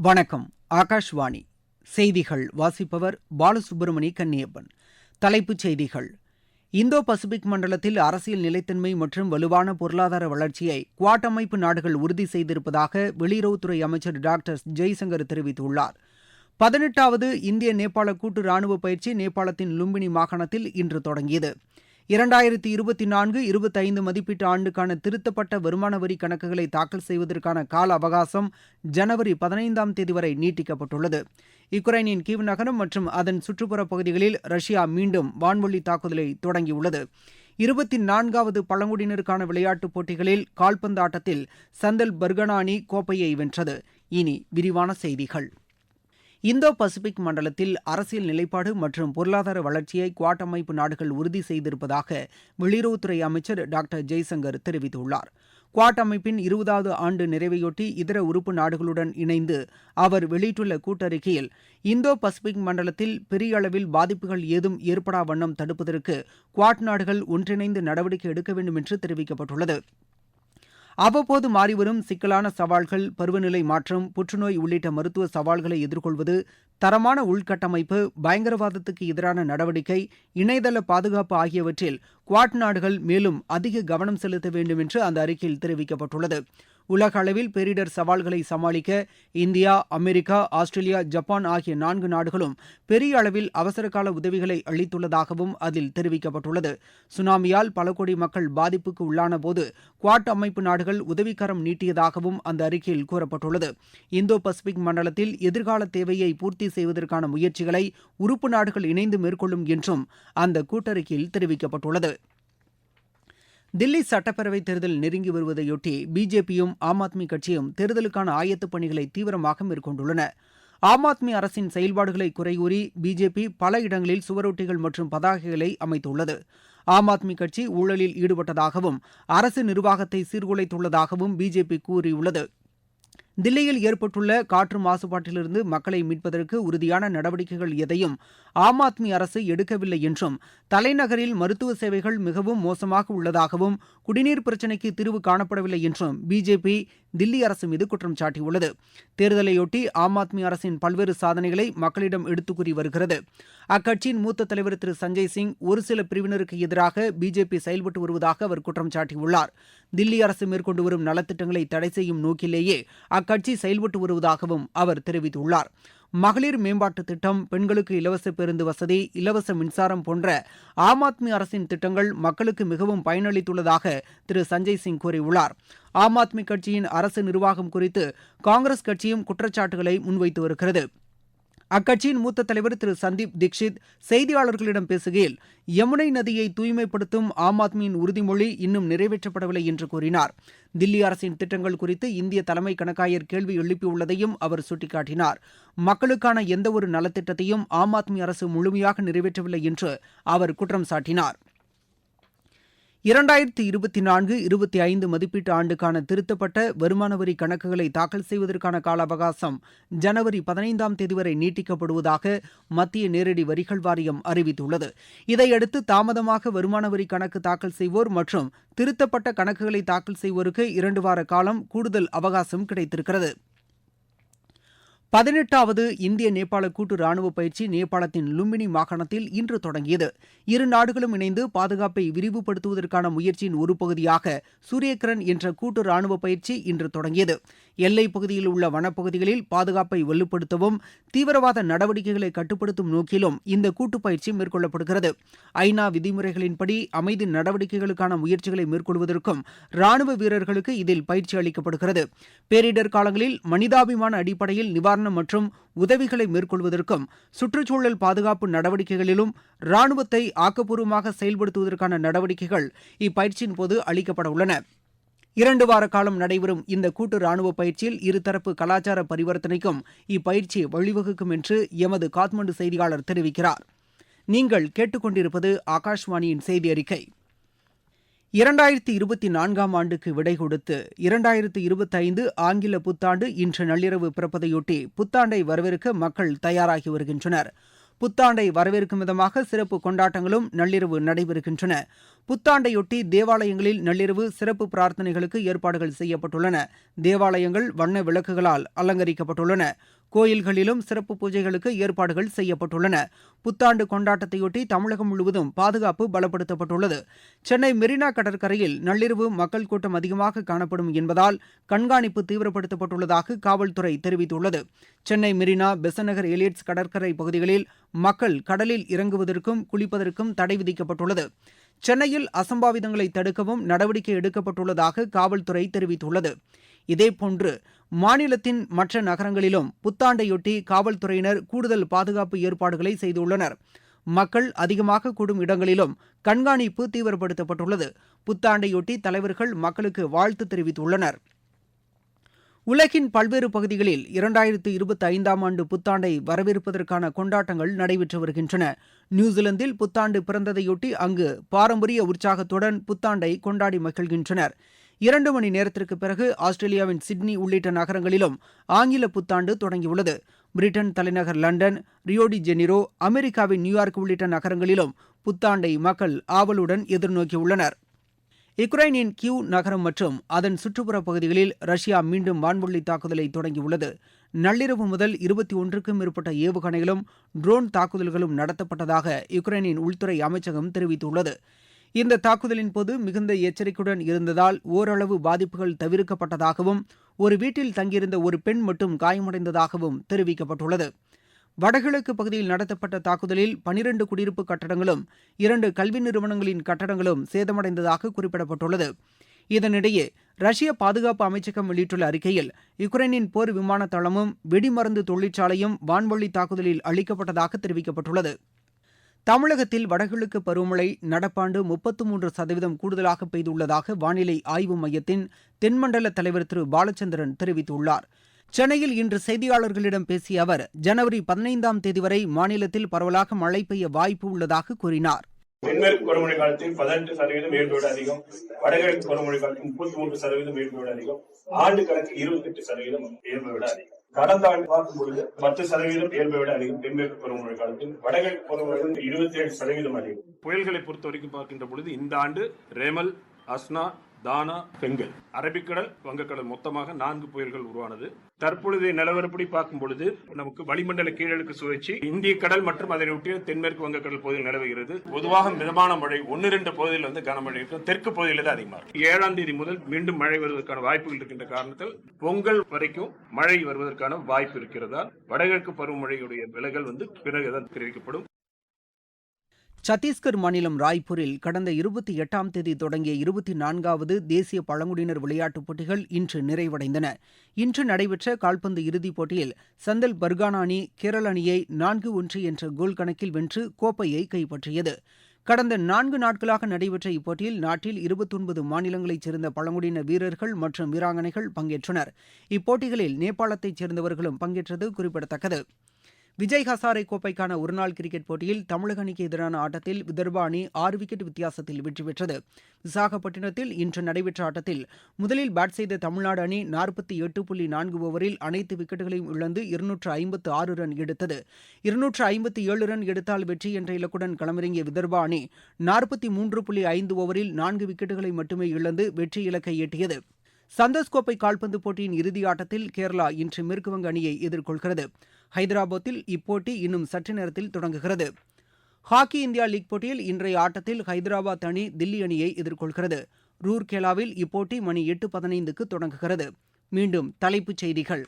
வணக்கம். ஆகாஷ்வாணி. செய்திகள் வாசிப்பவர் பாலசுப்ரமணி கன்னியப்பன். தலைப்புச் செய்திகள். இந்தோ பசிபிக் மண்டலத்தில் அரசியல் நிலைத்தன்மை மற்றும் வலுவான பொருளாதார வளர்ச்சியை குவாட் அமைப்பு நாடுகள் உறுதி செய்திருப்பதாக வெளியுறவுத்துறை அமைச்சர் டாக்டர் ஜெய்சங்கர் தெரிவித்துள்ளார். பதினெட்டாவது இந்திய நேபாள கூட்டு ராணுவ பயிற்சி நேபாளத்தின் லும்பினி மாகாணத்தில் இன்று தொடங்கியது. இரண்டாயிரத்தி இருபத்தி நான்கு இருபத்தைந்து மதிப்பீட்டு ஆண்டுக்கான திருத்தப்பட்ட வருமான வரி கணக்குகளை தாக்கல் செய்வதற்கான கால அவகாசம் ஜனவரி பதினைந்தாம் தேதி வரை நீட்டிக்கப்பட்டுள்ளது. யுக்ரைனின் கீவ் நகரம் மற்றும் அதன் சுற்றுப்புற பகுதிகளில் ரஷ்யா மீண்டும் வான்வழி தாக்குதலை தொடங்கியுள்ளது. இருபத்தி நான்காவது பழங்குடியினருக்கான விளையாட்டுப் போட்டிகளில் கால்பந்து ஆட்டத்தில் சந்தல் பர்கனானி கோப்பையை வென்றது. இனி விரிவான செய்திகள். இந்தோ பசிபிக் மண்டலத்தில் அரசியல் நிலைப்பாடு மற்றும் பொருளாதார வளர்ச்சியை குவாட் அமைப்பு நாடுகள் உறுதி செய்திருப்பதாக வெளியுறவுத்துறை அமைச்சர் டாக்டர் ஜெய்சங்கர் தெரிவித்துள்ளார். குவாட் அமைப்பின் இருபதாவது ஆண்டு நிறைவையொட்டி இதர உறுப்பு நாடுகளுடன் இணைந்து அவர் வெளியிட்டுள்ள கூட்டறிக்கையில் இந்தோ பசிபிக் மண்டலத்தில் பெரிய அளவில் பாதிப்புகள் ஏதும் ஏற்படா வண்ணம் தடுப்பதற்கு குவாட் நாடுகள் ஒன்றிணைந்து நடவடிக்கை எடுக்க வேண்டும் என்று தெரிவிக்கப்பட்டுள்ளது. அவ்வப்போது மாறிவரும் சிக்கலான சவால்கள் பருவநிலை மாற்றம் புற்றுநோய் உள்ளிட்ட மருத்துவ சவால்களை எதிர்கொள்வது தரமான உள்கட்டமைப்பு பயங்கரவாதத்துக்கு எதிரான நடவடிக்கை இணையதள பாதுகாப்பு ஆகியவற்றில் குவாட் நாடுகள் மேலும் அதிக கவனம் செலுத்த வேண்டும் என்று அந்த அறிக்கையில் தெரிவிக்கப்பட்டுள்ளது. உலக அளவில் பேரிடர் சவால்களை சமாளிக்க இந்தியா அமெரிக்கா ஆஸ்திரேலியா ஜப்பான் ஆகிய நான்கு நாடுகளும் பெரிய அளவில் அவசரகால உதவிகளை அளித்துள்ளதாகவும் அதில் தெரிவிக்கப்பட்டுள்ளது. சுனாமியால் பல கோடி மக்கள் பாதிப்புக்கு உள்ளான போது குவாட் அமைப்பு நாடுகள் உதவிக்கரம் நீட்டியதாகவும் அந்த அறிக்கையில் கூறப்பட்டுள்ளது. இந்தோ பசிபிக் மண்டலத்தில் எதிர்கால தேவையை பூர்த்தி செய்வதற்கான முயற்சிகளை உறுப்பு நாடுகள் இணைந்து மேற்கொள்ளும் என்றும் அந்த கூட்டறிக்கையில் தெரிவிக்கப்பட்டுள்ளது. தில்லி சட்டப்பேரவைத் தேர்தல் நெருங்கி வருவதையொட்டி பிஜேபியும் ஆம் ஆத்மி கட்சியும் தேர்தலுக்கான ஆயத்தப் பணிகளை தீவிரமாக மேற்கொண்டுள்ளன. ஆம் ஆத்மி அரசின் செயல்பாடுகளை குறைகூறி பிஜேபி பல இடங்களில் சுவரொட்டிகள் மற்றும் பதாகைகளை அமைத்துள்ளது. ஆம் ஆத்மி கட்சி ஊழலில் ஈடுபட்டதாகவும் அரசு நிர்வாகத்தை சீர்குலைத்துள்ளதாகவும் பிஜேபி கூறியுள்ளது. தில்லியில் ஏற்பட்டுள்ள காற்று மாசுபாட்டிலிருந்து மக்களை மீட்பதற்கு உறுதியான நடவடிக்கைகள் எதையும் ஆம் ஆத்மி அரசு எடுக்கவில்லை என்றும் தலைநகரில் மருத்துவ சேவைகள் மிகவும் மோசமாக உள்ளதாகவும் குடிநீர் பிரச்சினைக்கு தீர்வு காணப்படவில்லை என்றும் பிஜேபி தில்லி அரசு மீது குற்றம் சாட்டியுள்ளது. தேர்தலையொட்டி ஆம் ஆத்மி அரசின் பல்வேறு சாதனைகளை மக்களிடம் எடுத்துக் கூறி வருகிறது. அக்கட்சியின் மூத்த தலைவர் திரு சஞ்சய் சிங் ஒரு சில பிரிவினருக்கு எதிராக பிஜேபி செயல்பட்டு வருவதாக அவர் குற்றம் சாட்டியுள்ளார். தில்லி அரசு மேற்கொண்டு வரும் நலத்திட்டங்களை தடை செய்யும் நோக்கிலேயே அக்கட்சி செயல்பட்டு வருவதாகவும் அவர் தெரிவித்துள்ளார். மகளிர் மேம்பாட்டுத் திட்டம் பெண்களுக்கு இலவச பேருந்து வசதி இலவச மின்சாரம் போன்ற ஆம் ஆத்மி அரசின் திட்டங்கள் மக்களுக்கு மிகவும் பயனளித்துள்ளதாக திரு சஞ்சய் சிங் கூறியுள்ளார். ஆம் ஆத்மி கட்சியின் அரசு நிர்வாகம் குறித்து காங்கிரஸ் கட்சியும் குற்றச்சாட்டுகளை முன்வைத்து வருகிறது. அக்கட்சியின் மூத்த தலைவர் திரு சந்தீப் தீக்ஷித் செய்தியாளர்களிடம் பேசுகையில் யமுனை நதியை தூய்மைப்படுத்தும் ஆம் ஆத்மியின் உறுதிமொழி இன்னும் நிறைவேற்றப்படவில்லை என்று கூறினார். தில்லி அரசின் திட்டங்கள் குறித்து இந்திய தலைமை கணக்காயர் கேள்வி எழுப்பியுள்ளதையும் அவர் சுட்டிக்காட்டினார். மக்களுக்கான எந்தவொரு நலத்திட்டத்தையும் ஆம் ஆத்மி அரசு முழுமையாக நிறைவேற்றவில்லை என்று அவர் குற்றம் சாட்டினார். இரண்டாயிரத்தி இருபத்தி நான்கு இருபத்தி ஐந்து மதிப்பீட்டு ஆண்டுக்கான திருத்தப்பட்ட வருமான வரி கணக்குகளை தாக்கல் செய்வதற்கான கால அவகாசம் ஜனவரி பதினைந்தாம் தேதி வரை நீட்டிக்கப்படுவதாக மத்திய நேரடி வரிகள் வாரியம் அறிவித்துள்ளது. இதையடுத்து தாமதமாக வருமான வரி கணக்கு தாக்கல் செய்வோர் மற்றும் திருத்தப்பட்ட கணக்குகளை தாக்கல் செய்வோருக்கு இரண்டு வார காலம் கூடுதல் அவகாசம் கிடைத்திருக்கிறது. பதினெட்டாவது இந்திய நேபாள கூட்டு ராணுவ பயிற்சி நேபாளத்தின் லும்பினி மாகாணத்தில் இன்று தொடங்கியது. இரு நாடுகளும் இணைந்து பாதுகாப்பை விரிவுபடுத்துவதற்கான முயற்சியின் ஒரு பகுதியாக சூரியகிரண் என்ற கூட்டு ராணுவ பயிற்சி இன்று தொடங்கியது. எல்லைப் பகுதியில் உள்ள வனப்பகுதிகளில் பாதுகாப்பை வலுப்படுத்தவும் தீவிரவாத நடவடிக்கைகளை கட்டுப்படுத்தும் நோக்கிலும் இந்த கூட்டு பயிற்சி மேற்கொள்ளப்படுகிறது. ஐநா விதிமுறைகளின்படி அமைதி நடவடிக்கைகளுக்கான முயற்சிகளை மேற்கொள்வதற்கும் ராணுவ வீரர்களுக்கு இதில் பயிற்சி அளிக்கப்படுகிறது. பேரிடர் காலங்களில் மனிதாபிமான அடிப்படையில் நிவாரணம் மற்றும் உதவிகளை மேற்கொள்வதற்கும் சுற்றுச்சூழல் பாதுகாப்பு நடவடிக்கைகளிலும் ராணுவத்தை ஆக்கப்பூர்வமாக செயல்படுத்துவதற்கான நடவடிக்கைகள் இப்பயிற்சியின் போது அளிக்கப்பட உள்ளன. இரண்டு வார காலம் நடைபெறும் இந்த கூட்டு ராணுவ பயிற்சியில் இருதரப்பு கலாச்சார பரிவர்த்தனைக்கும் இப்பயிற்சி வழிவகுக்கும் என்று எமது காத்மண்டு செய்தியாளர் தெரிவிக்கிறார். நீங்கள் கேட்டுக்கொண்டிருப்பது ஆகாஷ்வாணியின் செய்தி அறிக்கை இரண்டாயிரத்தி இருபத்தி நான்காம் ஆண்டுக்கு விடை கொடுத்து இரண்டாயிரத்தி இருபத்தைந்து ஆங்கில புத்தாண்டு இன்று நள்ளிரவு பிறப்பதையொட்டி புத்தாண்டை வரவேற்க மக்கள் தயாராகி வருகின்றனர். புத்தாண்டை வரவேற்கும் விதமாக சிறப்பு கொண்டாட்டங்களும் நள்ளிரவு நடைபெறுகின்றன. புத்தாண்டையொட்டி தேவாலயங்களில் நள்ளிரவு சிறப்பு பிரார்த்தனைகளுக்கு ஏற்பாடுகள் செய்யப்பட்டுள்ளன. தேவாலயங்கள் வண்ண விளக்குகளால் அலங்கரிக்கப்பட்டுள்ளன. கோயில்களிலும் சிறப்பு பூஜைகளுக்கு ஏற்பாடுகள் செய்யப்பட்டுள்ளன. புத்தாண்டு கொண்டாட்டத்தையொட்டி தமிழகம் முழுவதும் பாதுகாப்பு பலப்படுத்தப்பட்டுள்ளது. சென்னை மெரினா கடற்கரையில் நள்ளிரவு மக்கள் கூட்டம் அதிகமாக காணப்படும் என்பதால் கண்காணிப்பு தீவிரப்படுத்தப்பட்டுள்ளதாக காவல்துறை தெரிவித்துள்ளது. சென்னை மெரினா பெசநகர் எலியட்ஸ் கடற்கரை பகுதிகளில் மக்கள் கடலில் இறங்குவதற்கும் குளிப்பதற்கும் தடை விதிக்கப்பட்டுள்ளது. சென்னையில் அசம்பாவிதங்களை தடுக்கவும் நடவடிக்கை எடுக்கப்பட்டுள்ளதாக காவல்துறை தெரிவித்துள்ளது. இதேபோன்று மாநிலத்தின் மற்ற நகரங்களிலும் புத்தாண்டையொட்டி காவல்துறையினர் கூடுதல் பாதுகாப்பு ஏற்பாடுகளை செய்துள்ளனர். மக்கள் அதிகமாக கூடும் இடங்களிலும் கண்காணிப்பு தீவிரப்படுத்தப்பட்டுள்ளது. புத்தாண்டையொட்டி தலைவர்கள் மக்களுக்கு வாழ்த்து தெரிவித்துள்ளனர். உலகின் பல்வேறு பகுதிகளில் இரண்டாயிரத்து இருபத்தி ஐந்தாம் ஆண்டு புத்தாண்டை வரவேற்பதற்கான கொண்டாட்டங்கள் நடைபெற்று வருகின்றன. நியூசிலாந்தில் புத்தாண்டு பிறந்ததையொட்டி அங்கு பாரம்பரிய உற்சாகத்துடன் புத்தாண்டை கொண்டாடி மகிழ்கின்றனர். இரண்டு மணி நேரத்திற்கு பிறகு ஆஸ்திரேலியாவின் சிட்னி உள்ளிட்ட நகரங்களிலும் ஆங்கில புத்தாண்டு தொடங்கியுள்ளது. பிரிட்டன் தலைநகர் லண்டன் ரியோடி ஜெனிரோ அமெரிக்காவின் நியூயார்க் உள்ளிட்ட நகரங்களிலும் புத்தாண்டை மக்கள் ஆவலுடன் எதிர்நோக்கியுள்ளனர். யுக்ரைனின் கியூ நகரம் மற்றும் அதன் சுற்றுப்புற பகுதிகளில் ரஷ்யா மீண்டும் வான்வெளி தாக்குதலை தொடங்கியுள்ளது. நள்ளிரவு முதல் இருபத்தி ஒன்றுக்கும் மேற்பட்ட ஏவுகணைகளும் ட்ரோன் தாக்குதல்களும் நடத்தப்பட்டதாக யுக்ரைனின் உள்துறை அமைச்சகம் தெரிவித்துள்ளது. இந்த தாக்குதலின் போது மிகுந்த எச்சரிக்கையுடன் இருந்ததால் ஓரளவு பாதிப்புகள் தவிர்க்கப்பட்டதாகவும் ஒரு வீட்டில் தங்கியிருந்த ஒரு பெண் மட்டும் காயமடைந்ததாகவும் தெரிவிக்கப்பட்டுள்ளது. வடகிழக்கு பகுதியில் நடத்தப்பட்ட தாக்குதலில் பனிரண்டு குடியிருப்பு கட்டடங்களும் இரண்டு கல்வி நிறுவனங்களின் கட்டடங்களும் சேதமடைந்ததாக குறிப்பிடப்பட்டுள்ளது. இதனிடையே ரஷ்ய பாதுகாப்பு அமைச்சகம் வெளியிட்டுள்ள அறிக்கையில் யுக்ரைனின் போர் விமான தளமும் வெடிமருந்து தொழிற்சாலையும் வான்வழி தாக்குதலில் அளிக்கப்பட்டதாக தெரிவிக்கப்பட்டுள்ளது. தமிழகத்தில் வடகிழக்கு பருவமழை நடப்பாண்டு முப்பத்து மூன்று சதவீதம் கூடுதலாக பெய்துள்ளதாக வானிலை ஆய்வு மையத்தின் தென்மண்டல தலைவர் திரு பாலச்சந்திரன் தெரிவித்துள்ளார். சென்னையில் இன்று செய்தியாளர்களிடம் பேசிய அவர் ஜனவரி பதினைந்தாம் தேதி வரை மாநிலத்தில் பரவலாக மழை பெய்ய வாய்ப்பு உள்ளதாக கூறினார். தென்மேற்கு பருவமழை காலத்தில் பதினெட்டு சதவீதம் இயல்போடு அதிகம் வடகிழக்கு பருவமழை காலத்தில் முப்பத்தி மூன்று சதவீதம் இயல்போடு அதிகம் ஆண்டு கணக்கு இருபத்தி எட்டு சதவீதம் இயல்பை விட அதிகம். கடந்த ஆண்டு பார்க்கும் பொழுது பத்து சதவீதம் இயல்பை விட அதிகம். தென்மேற்கு பருவமழை காலத்தில் வடகிழக்கு பருவமழை இருபத்தி ஏழு சதவீதம் அதிகம். புயல்களை பொறுத்த வரைக்கும் பார்க்கின்ற பொழுது இந்த ஆண்டு ரேமல் அஸ்னா தானா பெங்கல் அரபிக்கடல் வங்கக்கடல் மொத்தமாக நான்கு புயல்கள் உருவானது. தற்பொழுதைய நிலவரப்படி பார்க்கும் பொழுது நமக்கு வளிமண்டல கீழடுக்கு சுழற்சி இந்திய கடல் மற்றும் அதனை ஒட்டிய தென்மேற்கு வங்கக்கடல் பகுதியில் நிலவுகிறது. பொதுவாக மிதமான மழை ஒன்னு ரெண்டு பகுதியில் வந்து கனமழை இருக்கும். தெற்கு பகுதியில் தான் அதிகமாக இருக்கும். ஏழாம் தேதி முதல் மீண்டும் மழை வருவதற்கான வாய்ப்புகள் இருக்கின்ற காரணத்தில் பொங்கல் வரைக்கும் மழை வருவதற்கான வாய்ப்பு இருக்கிறதால் வடகிழக்கு பருவமழையுடைய விலைகள் வந்து பிறகுதான் தெரிவிக்கப்படும்? சத்தீஸ்கர் மாநிலம் ராய்ப்பூரில் கடந்த இருபத்தி எட்டாம் தேதி தொடங்கிய இருபத்தி நான்காவது தேசிய பழங்குடியினர் விளையாட்டுப் போட்டிகள் இன்று நிறைவடைந்தன. இன்று நடைபெற்ற கால்பந்து இறுதிப் போட்டியில் சந்தல் பர்கானா அணி கேரள அணியை நான்கு ஒன்று என்ற கோல் கணக்கில் வென்று கோப்பையை கைப்பற்றியது. கடந்த நான்கு நாட்களாக நடைபெற்ற இப்போட்டியில் நாட்டில் இருபத்தொன்பது மாநிலங்களைச் சேர்ந்த பழங்குடியின வீரர்கள் மற்றும் வீராங்கனைகள் பங்கேற்றனர். இப்போட்டிகளில் நேபாளத்தைச் சேர்ந்தவர்களும் பங்கேற்றது குறிப்பிடத்தக்கது. விஜய் ஹசாரே கோப்பைக்கான ஒருநாள் கிரிக்கெட் போட்டியில் தமிழக அணிக்கு எதிரான ஆட்டத்தில் விதர்பா அணி ஆறு விக்கெட் வித்தியாசத்தில் வெற்றி பெற்றது. விசாகப்பட்டினத்தில் இன்று நடைபெற்ற ஆட்டத்தில் முதலில் பேட் செய்த தமிழ்நாடு அணி நாற்பத்தி எட்டு புள்ளி நான்கு ஓவரில் அனைத்து விக்கெட்டுகளையும் இழந்து இருநூற்று ஐம்பத்து ஆறு ரன் எடுத்தது. இருநூற்று ஐம்பத்தி ஏழு ரன் எடுத்தால் வெற்றி என்ற இலக்குடன் களமிறங்கிய விதர்பா அணி நாற்பத்தி மூன்று புள்ளி ஐந்து ஓவரில் நான்கு விக்கெட்டுகளை மட்டுமே இழந்து வெற்றி இலக்கை எட்டியது. சந்தோஷ் கோப்பை கால்பந்து போட்டியின் இறுதி ஆட்டத்தில் கேரளா இன்று மேற்குவங்க அணியை எதிர்கொள்கிறது. ஹைதராபாத்தில் இப்போட்டி இன்னும் சற்று நேரத்தில் தொடங்குகிறது. ஹாக்கி இந்தியா லீக் போட்டியில் இன்றைய ஆட்டத்தில் ஹைதராபாத் அணி தில்லி அணியை எதிர்கொள்கிறது. ரூர்கேலாவில் இப்போட்டி மணி எட்டு பதினைந்துக்கு தொடங்குகிறது. மீண்டும் தலைப்புச் செய்திகள்.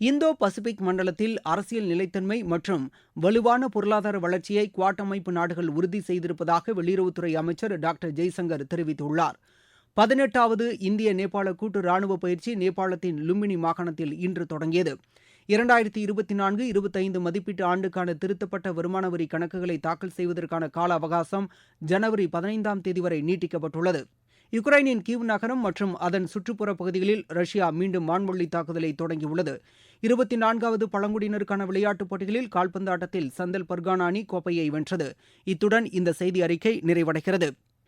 இந்தோ பசிபிக் மண்டலத்தில் அரசியல் நிலைத்தன்மை மற்றும் வலுவான பொருளாதார வளர்ச்சியை குவாட் அமைப்பு நாடுகள் உறுதி செய்திருப்பதாக வெளியுறவுத்துறை அமைச்சர் டாக்டர் ஜெய்சங்கர் தெரிவித்துள்ளார். பதினெட்டாவது இந்திய நேபாள கூட்டு ராணுவ பயிற்சி நேபாளத்தின் லும்பினி மாகாணத்தில் இன்று தொடங்கியது. இரண்டாயிரத்தி இருபத்தி நான்கு இருபத்தைந்து மதிப்பீட்டு ஆண்டுக்கான திருத்தப்பட்ட வருமான வரி கணக்குகளை தாக்கல் செய்வதற்கான கால அவகாசம் ஜனவரி பதினைந்தாம் தேதி வரை நீட்டிக்கப்பட்டுள்ளது. யுக்ரைனின் கீவ் நகரம் மற்றும் அதன் சுற்றுப்புற பகுதிகளில் ரஷ்யா மீண்டும் வான்வழி தாக்குதலை தொடங்கியுள்ளது. இருபத்தி நான்காவது பழங்குடியினருக்கான விளையாட்டுப் போட்டிகளில் கால்பந்து ஆட்டத்தில் சந்தல் பர்கானா அணி கோப்பையை வென்றது. இத்துடன் இந்த செய்தி அறிக்கை நிறைவடைகிறது.